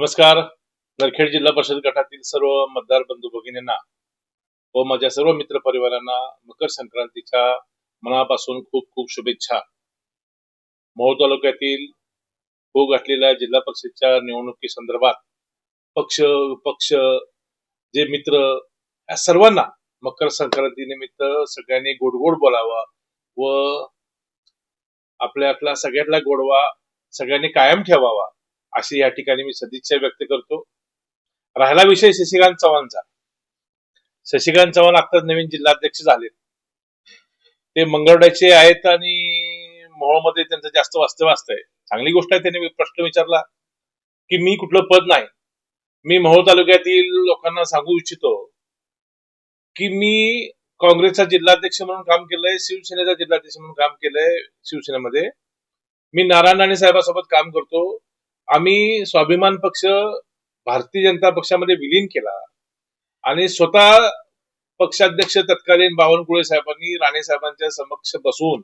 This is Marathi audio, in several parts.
नमस्कार. नरखेड जिल्हा परिषद गटातील सर्व मतदार बंधू भगिनींना व माझ्या सर्व मित्र परिवारांना मकर संक्रांतीच्या मनापासून खूप खूप शुभेच्छा. मोहोळ तालुक्यातील हो गाठलेल्या जिल्हा परिषदच्या निवडणुकी संदर्भात पक्ष विपक्ष जे मित्र या सर्वांना मकर संक्रांती निमित्त सगळ्यांनी गोडगोड गोड बोलावा व आपल्यातला सगळ्यातला गोडवा सगळ्यांनी कायम ठेवावा. अशी या ठिकाणी मी सदिच्छा व्यक्त करतो. राहिला विषय शशिकांत चव्हाणचा. शशिकांत चव्हाण आत्ताच नवीन जिल्हाध्यक्ष झाले. ते मंगळवड्याचे आहेत आणि मोहोळमध्ये त्यांचं जास्त वास्तव्य असतंय. चांगली गोष्ट आहे त्यांनी प्रश्न विचारला की मी कुठलं पद नाही. मी मोहोळ तालुक्यातील लोकांना सांगू इच्छितो की मी काँग्रेसचा जिल्हाध्यक्ष म्हणून काम केलंय शिवसेनेचा जिल्हाध्यक्ष म्हणून काम केलंय शिवसेनेमध्ये. मी नारायण राणे साहेबासोबत काम करतो. आम्ही स्वाभिमान पक्ष भारतीय जनता पक्षामध्ये विलीन केला आणि स्वतः पक्षाध्यक्ष तत्कालीन बावनकुळे साहेबांनी राणे साहेबांच्या समक्ष बसून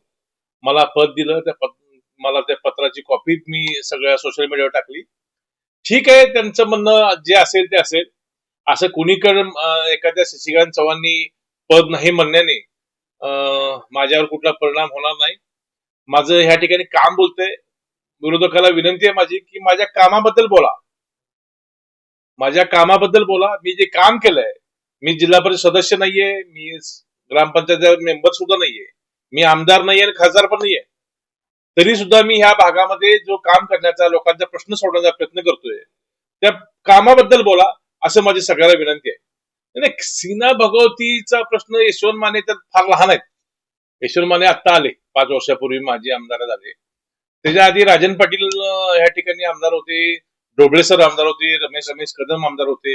मला पद दिलं. त्या पद मला त्या पत्राची कॉपी मी सगळ्या सोशल मीडियावर टाकली. ठीक आहे त्यांचं म्हणणं जे असेल ते असेल. असं कुणीकडे एखाद्या शशिकांत चव्हाणनी पद नाही म्हणण्याने अं, माझ्यावर कुठला परिणाम होणार नाही. माझं ह्या ठिकाणी काम बोलतंय. विरोधकाला विनंती आहे माझी की माझ्या कामाबद्दल बोला. माझ्या कामाबद्दल बोला. मी जे काम केलंय मी जिल्हा परिषद सदस्य नाहीये मी ग्रामपंचायत मेंबर सुद्धा नाहीये मी आमदार नाहीये आणि खासदार पण नाहीये. तरी सुद्धा मी ह्या भागामध्ये जो काम करण्याचा लोकांचा प्रश्न सोडवण्याचा प्रयत्न करतोय त्या कामाबद्दल बोला असं माझी सगळ्याला विनंती आहे. नाही, सीना भगवतीचा प्रश्न यशवंत माने तर फार लहान आहेत. यशवंत माने आता आले पाच वर्षापूर्वी माझे आमदार झाले. त्याच्या आधी राजन पाटील या ह्या ठिकाणी आमदार होते. डोबळे सर आमदार होते. रमेश रमेश कदम आमदार होते.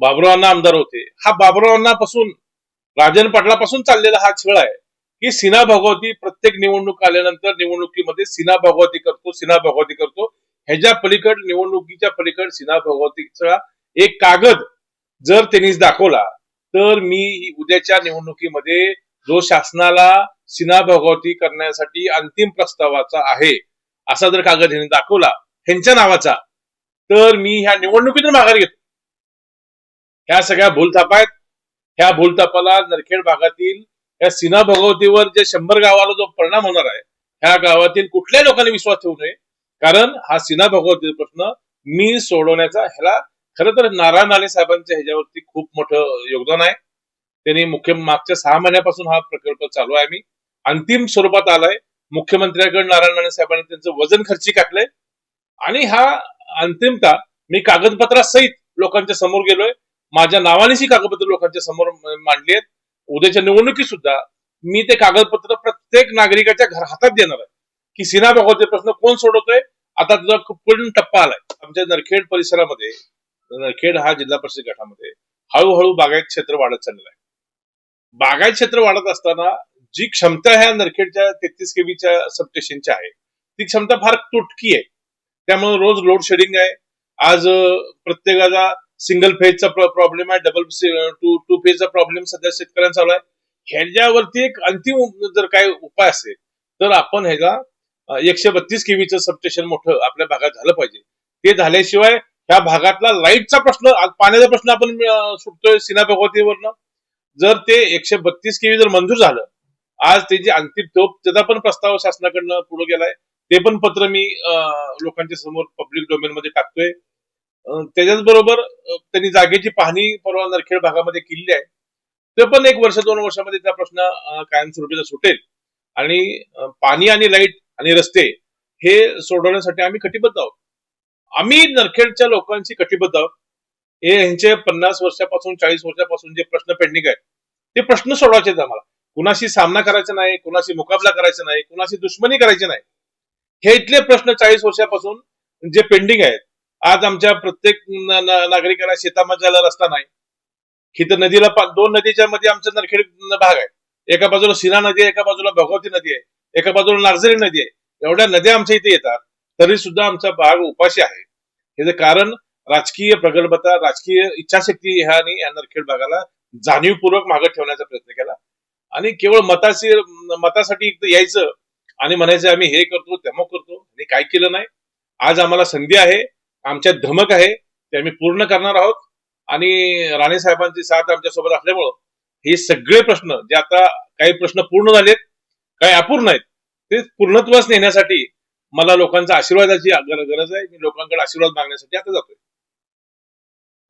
बाबुरावांना आमदार होते. हा बाबुरावांना पासून राजन पाटलापासून चाललेला हा छळ आहे की सिना भगवती प्रत्येक निवडणूक आल्यानंतर निवडणुकीमध्ये सिना भगवती करतो सिना भगवती करतो. ह्याच्या पलीकड निवडणुकीच्या पलीकड सिना भगवतीचा एक कागद जर त्यांनीच दाखवला तर मी उद्याच्या निवडणुकीमध्ये जो शासनाला सिना भगवती करण्यासाठी अंतिम प्रस्तावाचा आहे असा जर कागद ह्यांनी दाखवला ह्यांच्या नावाचा तर मी ह्या निवडणुकीतून माघार घेतो. ह्या सगळ्या भूलथापा आहेत. ह्या भूलथापाला नरखेड भागातील या सिना भगवतीवर जे शंभर गावाला जो परिणाम होणार आहे ह्या गावातील कुठल्याही लोकांनी विश्वास ठेवू नये? कारण हा सिन्हा भगवती प्रश्न मी सोडवण्याचा ह्याला खरं तर नारायण नाले साहेबांच्या ह्याच्यावरती खूप मोठं योगदान आहे. त्यांनी मुख्य मागच्या सहा महिन्यापासून हा प्रकल्प चालू आहे. मी अंतिम स्वरूपात आलाय. मुख्यमंत्र्याकडे नारायण राणे साहेबांनी त्यांचं वजन खर्ची टाकलंय आणि हा अंतिमता मी कागदपत्रासहित लोकांच्या समोर गेलोय. माझ्या नावानेच ही कागदपत्र लोकांच्या समोर मांडली आहेत. उद्याच्या निवडणुकीत सुद्धा मी ते कागदपत्र प्रत्येक नागरिकाच्या घर हातात देणार आहे. की सिना भगवते प्रश्न कोण सोडवतोय? आता तुझा पूर्ण टप्पा आलाय. आमच्या नरखेड परिसरामध्ये नरखेड हा जिल्हा परिषद गटामध्ये हळूहळू बागायत क्षेत्र वाढत चाललेलं आहे. बागायत क्षेत्र वाढत असताना जी क्षमता ह्या नरखेडच्या तेहतीस केवीच्या सबस्टेशनच्या आहे ती क्षमता फार तुटकी आहे. त्यामुळे रोज लोड शेडिंग आहे. आज प्रत्येकाचा सिंगल फेजचा प्रॉब्लेम आहे डबल टू टू फेजचा प्रॉब्लेम सध्या शेतकऱ्यांचा चालू आहे. ह्याच्यावरती एक अंतिम जर काय उपाय असेल तर आपण ह्याचा एकशे बत्तीस केवीचं सबस्टेशन मोठं आपल्या भागात झालं पाहिजे. ते झाल्याशिवाय ह्या भागातला लाईटचा प्रश्न पाण्याचा प्रश्न आपण सुटतोय सिना भगवतीवरनं जर ते एकशे बत्तीस केवी जर मंजूर झालं आज त्याची अंतिम टोप त्याचा पण प्रस्ताव शासनाकडनं पुढे गेलाय. ते पण पत्र मी अं, लोकांच्या समोर पब्लिक डोमेन मध्ये टाकतोय. त्याच्याच बरोबर त्यांनी जागेची पाहणी परवा नरखेड भागामध्ये केलेली आहे. ते पण एक वर्ष दोन वर्षामध्ये त्या प्रश्न कायमस्वरूपीचा सुटेल. आणि पाणी आणि लाइट आणि रस्ते हे सोडवण्यासाठी आम्ही कटिबद्ध आहोत. आम्ही नरखेडच्या लोकांशी कटिबद्ध आहोत. हे यांचे पन्नास वर्षापासून चाळीस वर्षापासून जे प्रश्न पेंडिंग आहेत ते प्रश्न सोडवायचे आहेत आम्हाला. कुणाशी सामना करायचा नाही कुणाशी मुकाबला करायचा नाही कुणाशी दुश्मनी करायची नाही. हे इथले प्रश्न चाळीस वर्षापासून जे पेंडिंग आहेत. आज आमच्या प्रत्येक नागरिकाला शेतामध्ये जायला रस्ता नाही. इथं नदीला दोन नदीच्या मध्ये आमचा नरखेड भाग आहे. एका बाजूला सिना नदी आहे एका बाजूला भगवती नदी आहे एका बाजूला नागझरी नदी आहे. एवढ्या नद्या आमच्या इथे येतात तरी सुद्धा आमचा भाग उपाशी आहे. याचं कारण राजकीय प्रगल्भता राजकीय इच्छाशक्ती ह्याने या नरखेड भागाला जाणीवपूर्वक मागे ठेवण्याचा प्रयत्न केला. आणि केवळ मताशी मतासाठी यायचं आणि म्हणायचं आम्ही हे करतो तेमो करतो. आणि काय केलं नाही. आज आम्हाला संधी आहे. आमच्यात धमक आहे. ते आम्ही पूर्ण करणार आहोत. आणि राणे साहेबांची साथ आमच्यासोबत असल्यामुळं हे सगळे प्रश्न जे आता काही प्रश्न पूर्ण झालेत काही अपूर्ण आहेत ते पूर्णत्वास नेण्यासाठी मला लोकांचा आशीर्वादाची गर- गरज आहे. मी लोकांकडे आशीर्वाद मागण्यासाठी आता जातोय.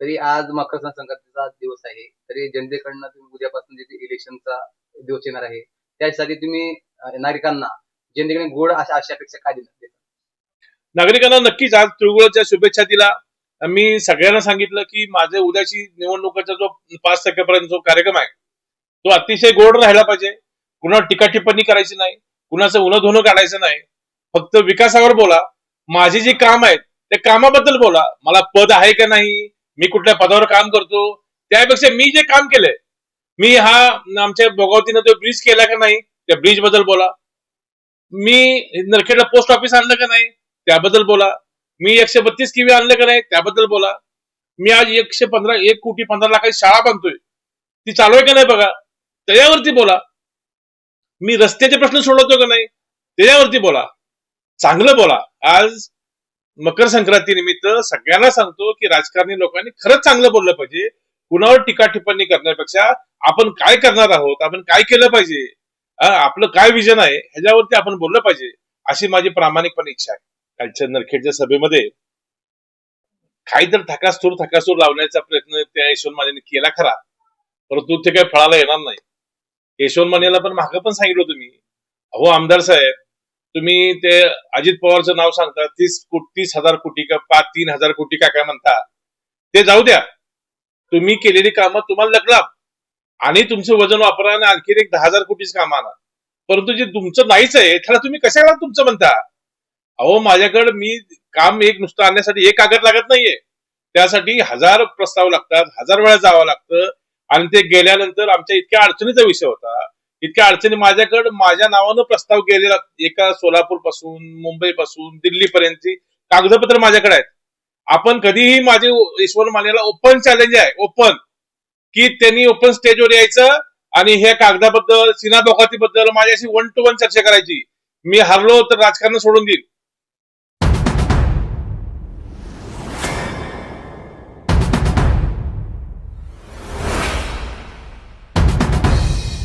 तरी आज मकर संक्रांतीचा दिवस आहे. तरी जनतेकडनं तुम्ही उद्यापासून जे इलेक्शनचा दिवस येणार आहे त्यासाठी तुम्ही नागरिकांना जनतेकडे गोड अशा अशा अपेक्षा काय देणार? नागरिकांना नक्कीच आज तिळगुळाच्या शुभेच्छा दिला. मी सगळ्यांना सांगितलं की माझे उद्याची निवडणुकीचा जो पाच टक्क्यापर्यंत जो कार्यक्रम आहे तो अतिशय गोड राहायला पाहिजे. कुणावर टीका टिप्पणी करायची नाही कुणाचं उन्हा धुणं काढायचं नाही. फक्त विकासावर बोला. माझी जी काम आहेत त्या कामाबद्दल बोला. मला पद आहे का नाही मी कुठल्या पदावर काम करतो त्यापेक्षा मी जे काम केलंय मी हा आमच्या भोगावतीनं तो ब्रिज केला का नाही त्या ब्रिजबद्दल बोला. मी नरखेडला पोस्ट ऑफिस आणलं का नाही त्याबद्दल बोला. मी एकशे बत्तीस किवी आणलं का नाही त्याबद्दल बोला. मी आज एकशे पंधरा एक कोटी पंधरा लाखाची शाळा बांधतोय. ती चालू आहे का नाही बघा. त्याच्यावरती बोला. मी रस्त्याचे प्रश्न सोडवतो का नाही त्याच्यावरती बोला. चांगलं बोला. आज मकर संक्रांती निमित्त सगळ्यांना सांगतो की राजकारणी लोकांनी खरंच चांगलं बोललं पाहिजे. कुणावर टीका टिप्पणी करण्यापेक्षा आपण काय करणार आहोत आपण काय केलं पाहिजे आपलं काय विजन आहे ह्याच्यावरती आपण बोललं पाहिजे अशी माझी प्रामाणिकपणे इच्छा आहे. कालच्या नरखेडच्या सभेमध्ये काहीतरी थकासूर थकासूर लावण्याचा प्रयत्न त्या यशवंत मानेने केला खरा परंतु ते काही फळाला येणार नाही. यशवंत मानेला पण मागं पण सांगितलं तुम्ही अहो आमदार साहेब तुम्ही ते अजित पवारचं नाव सांगता तीस तीस हजार कोटी का पाच तीन हजार कोटी का काय म्हणता? ते जाऊ द्या. तुम्ही केलेली कामं तुम्हाला लग्नात आणि तुमचं वजन वापरा आणि आणखी एक दहा हजार कोटीच काम आणा. परंतु जे तुमचं नाहीच आहे त्याला तुम्ही कशाला तुमचं म्हणता? अहो माझ्याकडे मी काम एक नुसतं आणण्यासाठी एक कागद लागत नाहीये. त्यासाठी हजार प्रस्ताव लागतात हजार वेळा जावं लागतं. आणि ते गेल्यानंतर आमच्या इतक्या अडचणीचा विषय होता. इतक्या अडचणी माझ्याकडे माझ्या नावानं प्रस्ताव केलेला एका सोलापूरपासून मुंबई पासून दिल्ली पर्यंतची कागदपत्र माझ्याकडे आहेत. आपण कधीही माझे ईश्वर मानेला ओपन चॅलेंज आहे ओपन की त्यांनी ओपन स्टेजवर यायचं आणि ह्या कागदाबद्दल सिना बद्दल माझ्याशी वन टू वन चर्चा करायची. मी हरलो तर राजकारण सोडून देईल